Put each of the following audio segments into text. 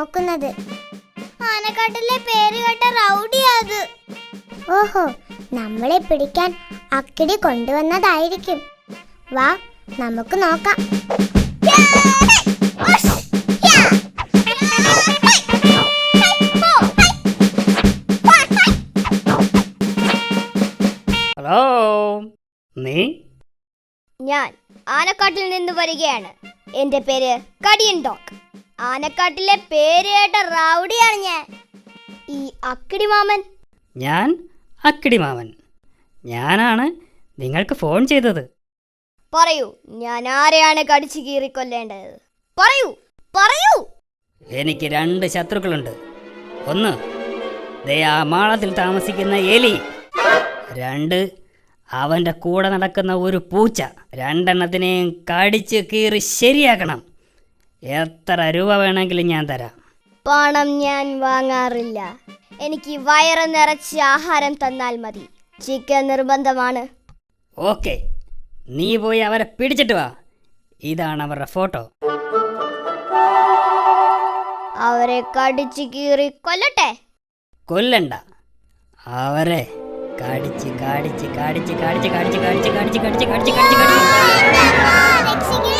നോക്കുന്നത്. ആനക്കാട്ടിലെ പേര് കേട്ട റൗഡിയാത് ഓഹോ നമ്മളെ പിടിക്കാൻ അക്കിടി കൊണ്ടുവന്നതായിരിക്കും. വാ നമുക്ക് നോക്കാം. ഹലോ നീ? ഞാൻ ആനക്കാട്ടിൽ നിന്ന് വരികയാണ്. എന്റെ പേര് കടിയൻ ഡോഗ്. ആനക്കാട്ടിലെ പേര് കേട്ട റൗഡിയാണ് ഞാൻ. ഈ അക്കിടി മാമൻ. ഞാൻ അക്കിടി മാമൻ. ഞാനാണ് നിങ്ങൾക്ക് ഫോൺ ചെയ്തത്. പറയൂ ഞാൻ ആരെയാണ് കടിച്ചു കീറിക്കൊല്ലേണ്ടത് പറയൂ പറയൂ. എനിക്ക് രണ്ട് ശത്രുക്കളുണ്ട്. ഒന്ന് ദേ ആ മാളത്തിൽ താമസിക്കുന്ന എലി. രണ്ട് അവന്റെ കൂടെ നടക്കുന്ന ഒരു പൂച്ച. രണ്ടെണ്ണത്തിനെയും കടിച്ചു കീറി ശരിയാക്കണം. എത്ര രൂപ വേണമെങ്കിലും ഞാൻ തരാം പണം ഞാൻ വാങ്ങാറില്ല എനിക്ക് വയറ് നിറച്ച് ആഹാരം തന്നാൽ മതി ചിക്കൻ നിർബന്ധമാണ് ഓക്കെ നീ പോയി അവരെ പിടിച്ചിട്ട് വാ ഇതാണ് അവരുടെ ഫോട്ടോ അവരെ കടിച്ചു കീറി കൊല്ലട്ടെ കൊല്ലണ്ട അവരെ കടിച്ച് കടിച്ച് കടിച്ച് കടിച്ച് കടിച്ച് കടിച്ച് കടിച്ച് കടിച്ച് കടിച്ച് കടിച്ച് കടിച്ച്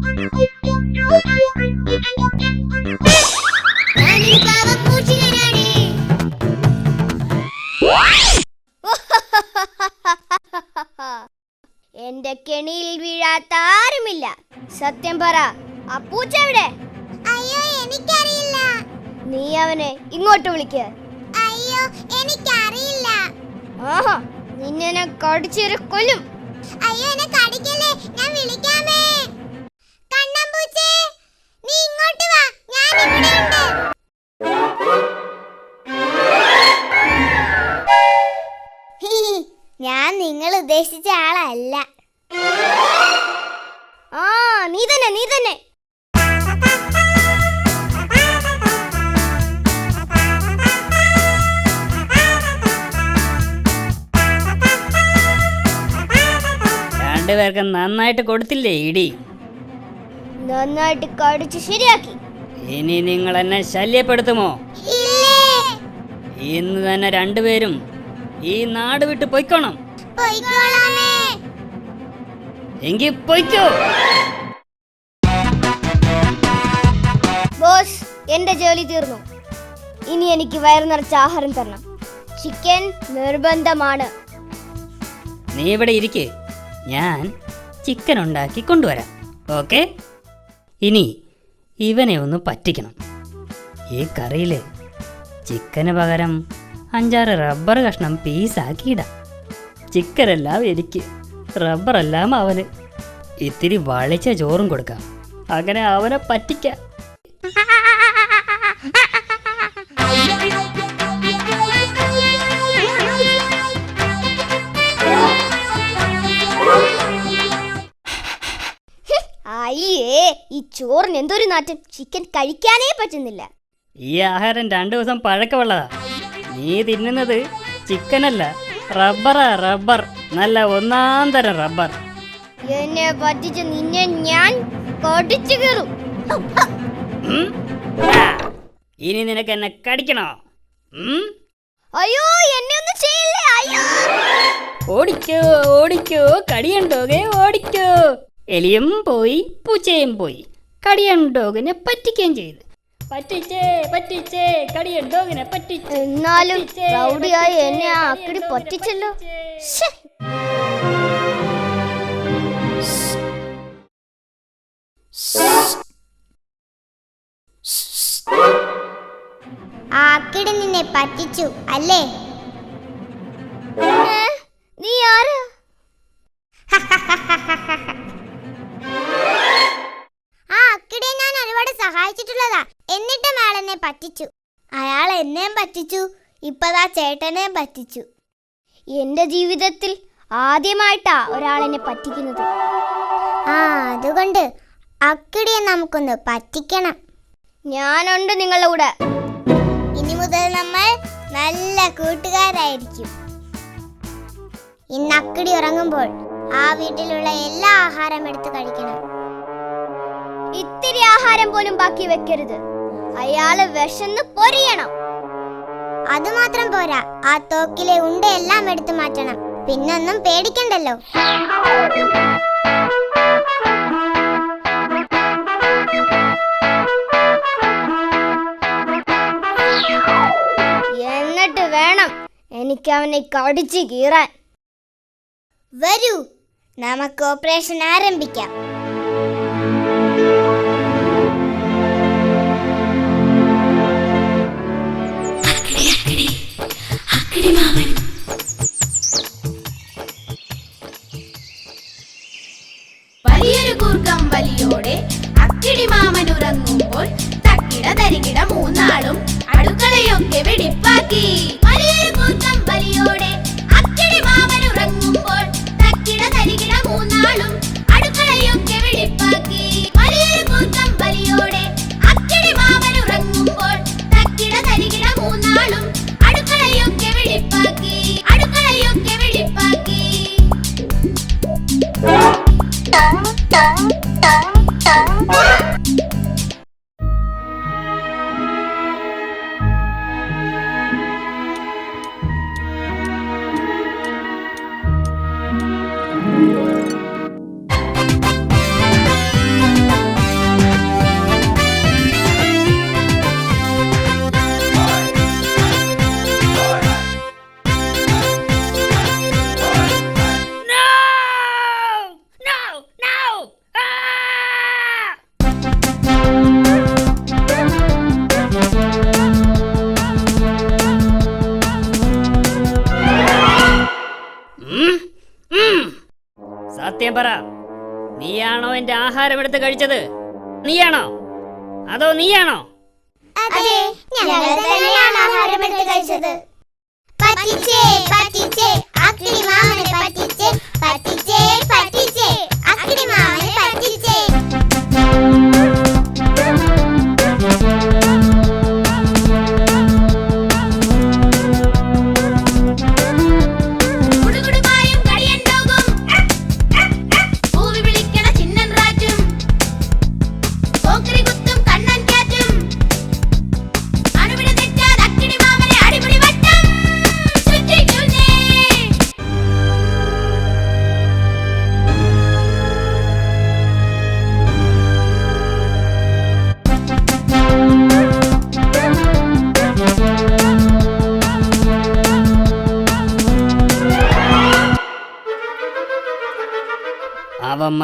സത്യം പറ. ആ പൂച്ച എവിടെ? അയ്യോ എനിക്കറിയില്ല. നീ അവനെ ഇങ്ങോട്ട് വിളിക്ക. അയ്യോ എനിക്കറിയില്ല. ആഹാ നിന്നെ ഞാൻ കടിച്ചേറി കൊല്ലും. അയ്യോ എന്നെ കടിക്കല്ലേ? ഞാൻ വിളിക്കാമേ. രണ്ടുപേർക്കും നന്നായിട്ട് കൊടുത്തില്ലേ ഇടി? നന്നായിട്ട് കടിച്ച് ശരിയാക്കി. ഇനി നിങ്ങൾ എന്നെ ശല്യപ്പെടുത്തുമോ? ഇന്ന് തന്നെ രണ്ടുപേരും ഈ നാട് വിട്ട് പൊയ്ക്കോണം. എങ്കി പൊയ്ക്കോ. ബോസ് എന്റെ ജോലി തീർന്നു. ഇനി എനിക്ക് വയറു നിറച്ച ആഹാരം തരണം. ചിക്കൻ നിർബന്ധമാണ്. നീ ഇവിടെ ഇരിക്ക്. ഞാൻ ചിക്കൻ ഉണ്ടാക്കി കൊണ്ടുവരാം. ഓക്കെ ഇനി ഇവനെ ഒന്ന് പറ്റിക്കണം. ഈ കറിയിൽ ചിക്കന് പകരം അഞ്ചാറ് റബ്ബർ കഷ്ണം പീസാക്കിയിടാം ചിക്കനെല്ലാം എനിക്ക് റബ്ബറെല്ലാം അവന്. ഇത്തിരി വളിച്ച ചോറും കൊടുക്കാം. അങ്ങനെ അവനെ പറ്റിക്കാം. ചോറിന് എന്തൊരു നാറ്റം? ചിക്കൻ കഴിക്കാനേ പറ്റുന്നില്ല. ഈ ആഹാരം രണ്ടു ദിവസം പഴക്കമുള്ളതാ. നീ തിന്നുന്നത് ചിക്കനല്ല റബ്ബറാ റബ്ബർ നല്ല ഒന്നാം തരം റബ്ബർ എന്നെ പറ്റിച്ച് നിന്നെ ഞാൻ കടിച്ചു കയറും? ഇനി നിനക്ക് എന്നെ കടിക്കണോ? അയ്യോ എന്നെ ഒന്നും ചെയ്യില്ലേ? അയ്യോ. ഓടിക്കോ ഓടിക്കോ കടിയുണ്ടോ? ഓടിക്കോ. എലിയും പോയി പൂച്ചയും പോയി. കടിയൻ ഡോഗിനെ പറ്റിക്കുകയും ചെയ്തു. പറ്റിച്ചേ പറ്റിച്ചേ കടിയൻ ഡോഗിനെ പറ്റിച്ചു. എന്നാലും റൗഡിയായി എന്നെ ആ പറ്റിച്ചല്ലോ. ആക്കിടി നിന്നെ പറ്റിച്ചു അല്ലേ? പറ്റിച്ചു. അയാൾ എന്നെയും പറ്റിച്ചു. ഇപ്പതാ ചേട്ടനെയും പറ്റിച്ചു. എന്റെ ജീവിതത്തിൽ ആദ്യമായിട്ടാ ഒരാളെന്നെ പറ്റിക്കുന്നത്. ആ അതുകൊണ്ട് അക്കിടിയെ നമുക്കൊന്ന് പറ്റിക്കണം. ഞാനുണ്ട് നിങ്ങളുടെ കൂടെ. ഇനി മുതൽ നമ്മൾ നല്ല കൂട്ടുകാരായിരിക്കും. ഇന്ന് അക്കിടി ഉറങ്ങുമ്പോൾ ആ വീട്ടിലുള്ള എല്ലാ ആഹാരം എടുത്ത് കഴിക്കണം. ഇത്തിരി ആഹാരം പോലും ബാക്കി വെക്കരുത്. അയാൾ വിശന്ന് പൊരിയണം. അത് മാത്രം പോരാ ആ തോക്കിലെ ഉണ്ടയെല്ലാം എടുത്തു മാറ്റണം. പിന്നൊന്നും പേടിക്കണ്ടല്ലോ. എന്നിട്ട് വേണം എനിക്ക് അവനെ കടിച്ചു കീറാൻ. വരൂ നമുക്ക് ഓപ്പറേഷൻ ആരംഭിക്കാം. ಗೆ ಬಿಡಿಪ್ಪಾಕಿ സത്യം പറ. നീയാണോ എന്റെ ആഹാരം എടുത്ത് കഴിച്ചത്? നീയാണോ? അതോ നീയാണോ? അതെ ഞങ്ങൾ തന്നെയാണ് ആഹാരം എടുത്ത് കഴിച്ചത്. പറ്റിച്ചേ.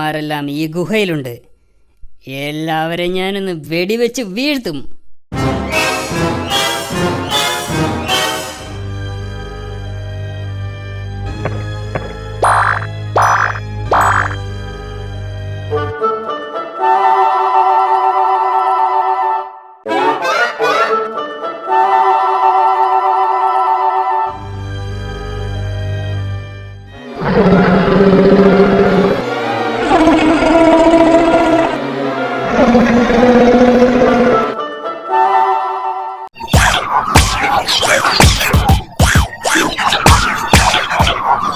ദേവന്മാരെല്ലാം ഈ ഗുഹയിലുണ്ട് എല്ലാവരെയും ഞാനൊന്ന് വെടിവെച്ച് വീഴ്ത്തും